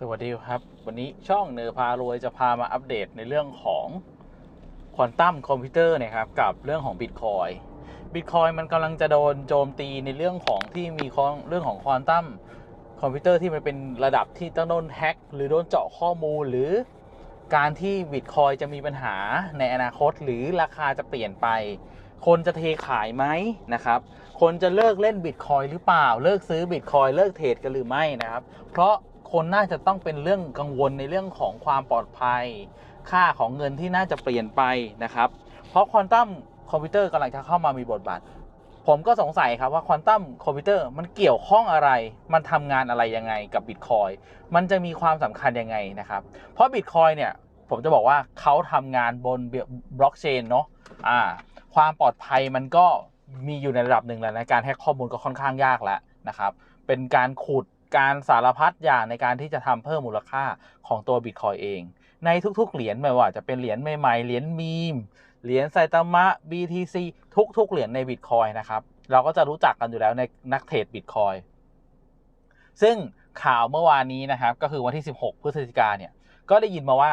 สวัสดีครับ วันนี้ช่องเนอพารวยจะพามาอัปเดตในเรื่องของควอนตัมคอมพิวเตอร์นะครับกับเรื่องของบิตคอยบิตคอยมันกำลังจะโดนโจมตีในเรื่องของที่มีเรื่องของควอนตัมคอมพิวเตอร์ที่มันเป็นระดับที่ต้องโดนแฮ็กหรือโดนเจาะข้อมูลหรือการที่บิตคอยจะมีปัญหาในอนาคต หรือราคาจะเปลี่ยนไป คนจะเทขายไหมนะครับ คนจะเลิกเล่นบิตคอยหรือเปล่า เลิกซื้อบิตคอยเลิกเทรดกันหรือไม่นะครับ เพราะ คนน่าจะต้องเป็นเรื่องกังวลในเรื่องของความปลอดภัย ค่าของเงินที่น่าจะเปลี่ยนไปนะครับ เพราะควอนตัมคอมพิวเตอร์กำลังจะเข้ามามีบทบาท ผมก็สงสัยครับว่าควอนตัมคอมพิวเตอร์มันเกี่ยวข้องอะไร มันทำงานอะไรยังไงกับบิตคอยมันจะมีความสำคัญยังไงนะครับ เพราะบิตคอยเนี่ยผมจะบอกว่าเขาทำงานบนบล็อกเชนเนาะอ่าความปลอดภัยมันก็มีอยู่ในระดับหนึ่งแล้วนะการแฮกข้อมูลก็ค่อนข้างยากแล้วนะครับ เป็นการขุด การสารพัดอย่างในการที่จะทำเพิ่มมูลค่าของตัวบิตคอยเอง ในทุก ๆ เหรียญไม่ว่าจะเป็นเหรียญใหม่ๆ เหรียญมีม เหรียญไซตามะ BTC ทุก ๆ เหรียญในบิตคอยนะครับ เราก็จะรู้จักกันอยู่แล้วในนักเทรดบิตคอยซึ่งข่าวเมื่อวานนี้นะครับ ก็คือวันที่ 16 พฤศจิกาเนี่ย ก็ได้ยินมาว่า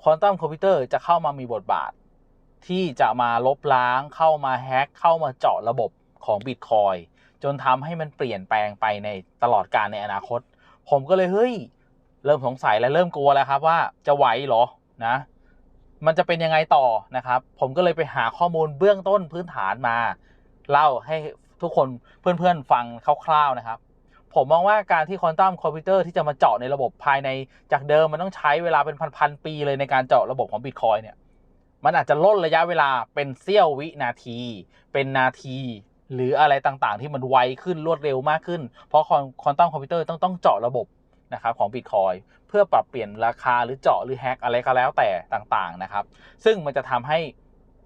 ควอนตัมคอมพิวเตอร์จะเข้ามามีบทบาท ที่จะมาลบล้างเข้ามาแฮ็กเข้ามาเจาะระบบของบิตคอย จนทำให้มันเปลี่ยนแปลงไปในตลอดการในอนาคต ผมก็เลยเฮ้ยเริ่มสงสัยและเริ่มกลัวแล้วครับว่าจะไหวเหรอนะ มันจะเป็นยังไงต่อนะครับ ผมก็เลยไปหาข้อมูลเบื้องต้นพื้นฐานมา เล่าให้ทุกคนเพื่อนๆฟังคร่าวๆนะครับ ผมมองว่าการที่ควอนตัมคอมพิวเตอร์ที่จะมาเจาะในระบบภายในจากเดิมมันต้องใช้เวลาเป็นพันๆปีเลยในการเจาะระบบของบิตคอยเนี่ยมันอาจจะล่นระยะเวลาเป็นเสี้ยววินาที เป็นนาที หรืออะไรต่างๆ ที่มันไวขึ้นรวดเร็วมากขึ้น เพราะคอนตัมคอมพิวเตอร์ต้องต้องเจาะระบบนะครับของบิตคอยเพื่อปรับเปลี่ยนราคาหรือเจาะหรือแฮกอะไรก็แล้วแต่ต่างๆนะครับ ซึ่งมันจะทำให้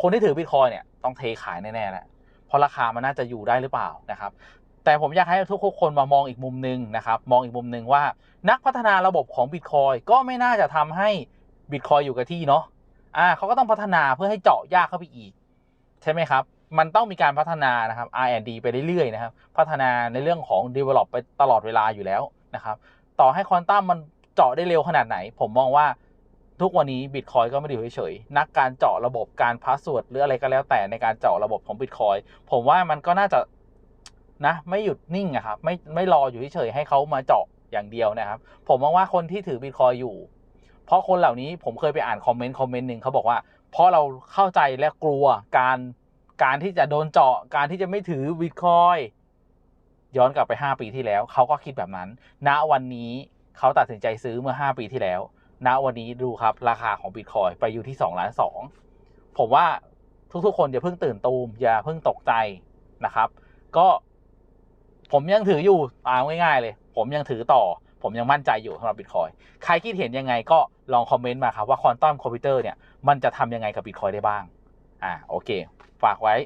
คนที่ถือบิตคอยเนี่ยต้องเทขายแน่ๆแหละเพราะราคามันน่าจะอยู่ได้หรือเปล่านะครับ แต่ผมอยากให้ทุกคนมามองอีกมุมหนึ่งนะครับ มองอีกมุมหนึ่งว่า นักพัฒนาระบบของบิตคอยก็ไม่น่าจะทำให้บิตคอยอยู่กับที่เนาะอ่าเขาก็ต้องพัฒนาเพื่อให้เจาะยากเข้าไปอีก ใช่ไหมครับ มันต้องมีการพัฒนานะครับ R&D ไปเรื่อยๆนะครับ พัฒนาในเรื่องของ develop ไปตลอดเวลาอยู่แล้วนะครับ ต่อให้ควอนตัมมันเจาะได้เร็วขนาดไหน ผมมองว่าทุกวันนี้บิตคอยก็ไม่ได้อยู่เฉยๆนักการเจาะระบบการพาสเวิร์ดหรืออะไรก็แล้วแต่ในการเจาะระบบของบิตคอยผมว่ามันก็น่าจะนะไม่หยุดนิ่งอะครับไม่ไม่รออยู่เฉยๆให้เขามาเจาะอย่างเดียวนะครับ ผมมองว่าคนที่ถือบิตคอยอยู่ เพราะคนเหล่านี้ผมเคยไปอ่านคอมเมนต์คอมเมนต์หนึ่งเขาบอกว่า เพราะเราเข้าใจและกลัวการ การที่จะโดนเจาะการที่จะไม่ถือบิตคอยย้อนกลับไป 5 ปีที่แล้ว เขาก็คิดแบบนั้น ณวันนี้เขาตัดสินใจซื้อเมื่อ 5 ปีที่แล้ว ณวันนี้ดูครับราคาของบิตคอยไปอยู่ที่2ล้าน2ผมว่าทุกๆ คนอย่าเพิ่งตื่นตูมอย่าเพิ่งตกใจนะครับ ก็ผมยังถืออยู่ตาง่ายๆเลย ผมยังถือต่อ ผมยังมั่นใจอยู่สำหรับบิตคอยใครคิดเห็นยังไงก็ลองคอมเมนต์มาครับว่าควอนตัมคอมพิวเตอร์เนี่ยมันจะทำยังไงกับบิตคอยได้บ้างอ่าโอเค ฝากไว้